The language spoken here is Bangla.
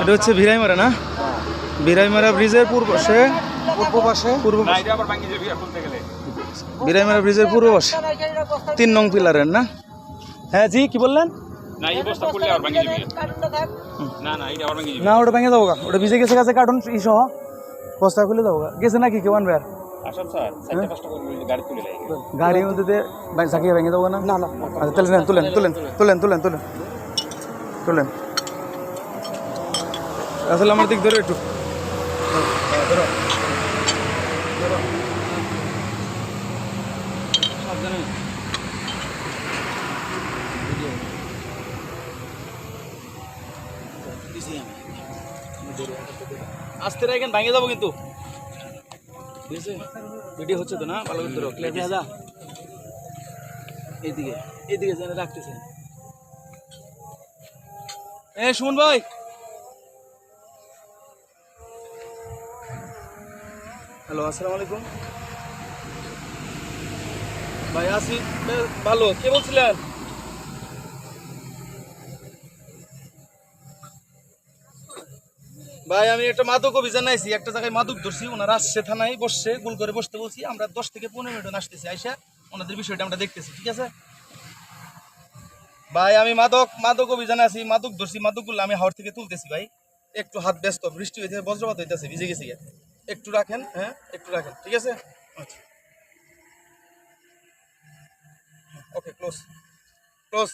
এটা হচ্ছে ভিরাইমারা না? ভিরাইমারা ব্রিজের পূর্ব পাশে। পূর্ব পাশে। পূর্ব না এটা আবার ভাঙি যাবে খুলতে গেলে ভিরাইমারা ব্রিজের পূর্ব পাশে। তিন নং পিলারের না? হ্যাঁ জি কি বললেন? না যাবে যাবে ওটা ভেঙে যাব ওটা ভিজে গেছে কাছে কার্টুন ই সহ। বস্তা খুলে যাব গেছে নাকি কেউ আনবে আর আসল স্যার চারটা পাঁচটা করে গাড়ি তুলে লাগে গাড়ির মধ্যে দিয়ে চাকিয়ে ভেঙে দেবো না? না না। আচ্ছা তাহলে নেন, তুলেন তুলেন তুলেন তুলেন তুলেন তুলেন আসলে আমার দিক ধরে একটু। আস্তে রাখেন ভেঙে যাব কিন্তু। ঠিক আছে ভিডিও হচ্ছে তো না? ভালো করে ধরো। ক্লিয়ার দেখা যা। এইদিকে এইদিকে যেন রাখতেছে এ সুমন ভাই! হ্যালো, আসসালামু আলাইকুম। ভাই আসি ভালো। কে বলছিলেন? ভাই, আমি একটা মাদক অভিযান আইছি একটা জায়গায় মাদক ধরছি, ওনারা আসছে থানায়, বসছে, গোল করে বসতে বলছি, আমরা দশ থেকে পনেরো মিনিট আসতেছি, আইসা ওনাদের বিষয়টা আমরা দেখতেছি, ঠিক আছে? ভাই, আমি মাদক মাদক অভিযানে আছি, মাদক ধরছি, মাদকগুলো আমি হাওড় থেকে তুলতেছি, ভাই। একটু হাত ব্যস্ত, বৃষ্টি হইতে বজ্রপাত হইতেছে, ভিজে গেছি। একটু রাখেন হ্যাঁ একটু রাখেন ঠিক আছে? আচ্ছা। Okay close. ক্লোজ।